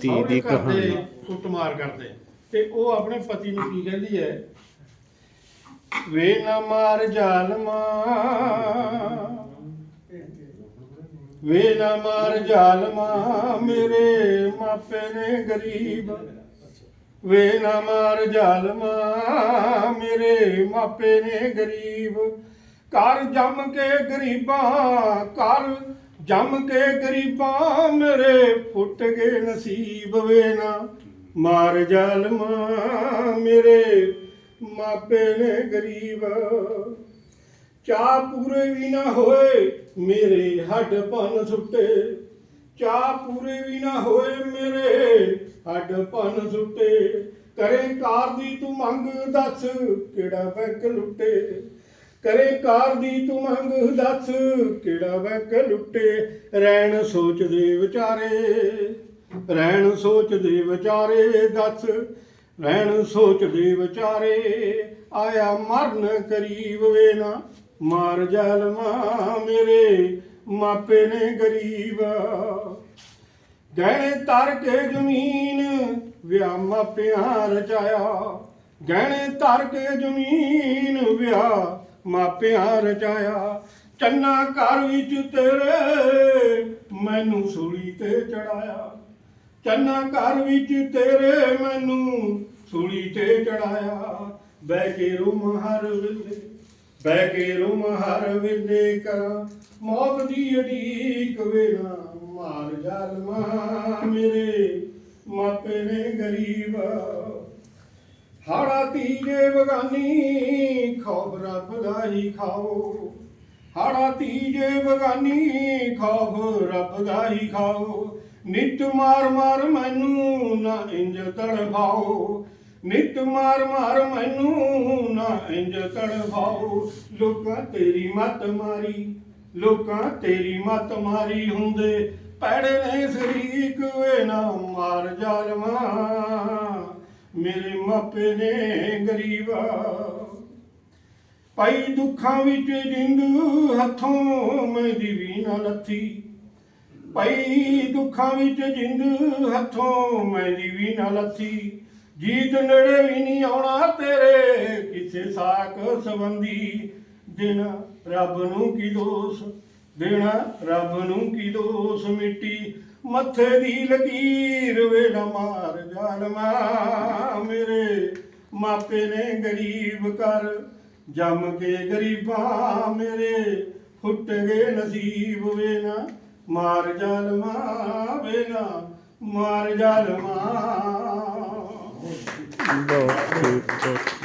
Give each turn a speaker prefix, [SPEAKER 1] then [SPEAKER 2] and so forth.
[SPEAKER 1] ਧੀ ਦੀ ਕਹਾਣੀ।
[SPEAKER 2] ਕੁੱਟਮਾਰ ਕਰਦੇ। ਤੇ ਉਹ ਆਪਣੇ ਪਤੀ ਨੂੰ ਕੀ ਕਹਿੰਦੀ ਹੈ? ਵੇ ਨਾ ਮਾਰ ਜ਼ਾਲਮਾ। ਵੇ ਨਾ ਮਾਰ ਜ਼ਾਲਮਾ ਮੇਰੇ ਮਾਪੇ ਨੇ ਗਰੀਬ। ਵੇ ਨਾ ਮਾਰ ਜ਼ਾਲਮਾ ਮੇਰੇ ਮਾਪੇ ਨੇ ਗਰੀਬ। ਘਰ ਜੰਮ ਕੇ ਗਰੀਬਾਂ ਘਰ ਜੰਮ ਕੇ ਗਰੀਬਾਂ ਮੇਰੇ ਫੁੱਟ ਗਏ ਨਸੀਬ ਵੇ ਨਾ। ਮਾਰ ਜ਼ਾਲਮਾ ਮੇਰੇ ਮਾਪੇ ਨੇ ਗਰੀਬ। ਚਾਹ ਪੂਰੇ ਵੀ ਨਾ ਹੋਏ ਮੇਰੇ ਹੱਡ ਭੰਨ ਸੁੱਟੇ। ਚਾਹ ਪੂਰੇ ਵੀ ਨਾ ਹੋਏ ਮੇਰੇ ਹੱਡ ਭੰਨ ਸੁੱਟੇ। ਕਰੇ ਕਾਰ ਦੀ ਤੂੰ ਮੰਗ ਦੱਸ ਕਿਹੜਾ ਬੈਂਕ ਲੁੱਟੇ। ਕਰੇ ਕਾਰ ਦੀ ਤੂੰ ਮੰਗ ਦੱਸ, ਕਿਹੜਾ ਬੈਂਕ ਲੁੱਟੇ? ਰਹਿਣ ਸੋਚਦੇ ਵਿਚਾਰੇ, ਰਹਿਣ ਸੋਚਦੇ ਵਿਚਾਰੇ ਦੱਸ। ਰਹਿਣ ਸੋਚਦੇ ਵਿਚਾਰੇ, ਆਇਆ ਮਰਨ ਕਰੀਬ ਵੇ ਨਾ। ਮਾਰ ਜ਼ਾਲਮਾ ਮੇਰੇ, ਮਾਪੇ ਨੇ ਗਰੀਬ। ਗਹਿਣੇ ਤਰ ਕੇ ਜ਼ਮੀਨ, ਵਿਆਹ ਮਾਪਿਆਂ ਰਚਾਇਆ। ਗਹਿਣੇ ਤਰ ਕੇ ਜ਼ਮੀਨ, ਵਿਆਹ ਮਾਪਿਆਂ ਰਚਾਇਆ ਚੰਨਾ ਘਰ ਵਿੱਚ ਤੇਰੇ, ਮੈਨੂੰ ਸੂਲੀ ਤੇ ਚੜਾਇਆ। ਚੰਨਾ ਘਰ ਵਿੱਚ ਤੇਰੇ, ਮੈਨੂੰ ਸੂਲੀ ਤੇ ਚੜਾਇਆ। ਬਹਿ ਕੇ ਰੂਮ ਹਰ ਵੇਲੇ ਬਹਿ ਕੇ ਰੂਮ ਹਰ ਵੇਲੇ ਕਰਾਂ। ਮੌਤ ਦੀ ਅਡੀਕ ਵੇਲਾ, ਮਾਰ ਜ਼ਾਲਮਾ ਹਾੜਾ ਤੀਜੇ ਬਗਾਨੀ ਖੌਫ ਰੱਬ ਦਾ ਹੀ ਖਾਓ। ਹਾੜਾ ਤੀਜੇ ਬਗਾਨੀ ਖੌਫ ਰੱਬ ਦਾ ਹੀ ਖਾਓ। ਨਿਤ ਮਾਰ ਮਾਰ ਮੈਨੂੰ ਨਾ ਇੰਜ ਤੜਫਾਓ। ਨਿਤ ਮਾਰ ਮਾਰ ਮੈਨੂੰ ਨਾ ਇੰਜ ਤੜਫਾਓ। ਲੋਕਾਂ ਤੇਰੀ ਮਤ ਮਾਰੀ, ਲੋਕਾਂ ਤੇਰੀ ਮਤ ਮਾਰੀ ਹੁੰਦੇ। ਪੈੜੇ ਨੇ ਸ਼ਰੀਕ ਵੇ ਨਾ ਮਾਰ ਜ਼ਾਲਮਾ। ਮੇਰੇ ਮਾਪੇ ਨੇ ਗਰੀਬਾ। ਪਈ ਦੁੱਖਾਂ ਵਿੱਚ ਜਿੰਦ ਹੱਥੋਂ ਮੈਦੀ ਵੀ ਨਾ ਲੱਥੀ ਪਈ ਦੁੱਖਾਂ ਵਿੱਚ ਜਿੰਦ ਹੱਥੋਂ ਮੈਦੀ ਵੀ ਨਾ ਲੱਥੀ ਜੀਤ ਨੇੜੇ ਵੀ ਨਹੀਂ ਆਉਣਾ ਤੇਰੇ ਕਿਸੇ ਸਾਕ ਸੰਬੰਧੀ। ਦਿਨ ਰੱਬ ਨੂੰ ਕੀ ਦੋਸ? ਦੇਣਾ ਰੱਬ ਨੂੰ ਕੀ ਦੋਸ ਮਿੱਟੀ? ਮੱਥੇ ਦੀ ਲਕੀਰ ਵੇ ਨਾ ਮਾਰ ਜ਼ਾਲਮਾ। ਮੇਰੇ ਮਾਪੇ ਨੇ ਗਰੀਬ ਕਰ ਜੰਮ ਕੇ ਗਰੀਬਾਂ ਮੇਰੇ ਫੁੱਟ ਗਏ ਨਸੀਬ ਵੇ ਨਾ ਮਾਰ ਜ਼ਾਲਮਾ ਵੇ ਨਾ ਮਾਰ ਜ਼ਾਲਮਾ।
[SPEAKER 1] ਬਹੁਤ ਬਹੁਤ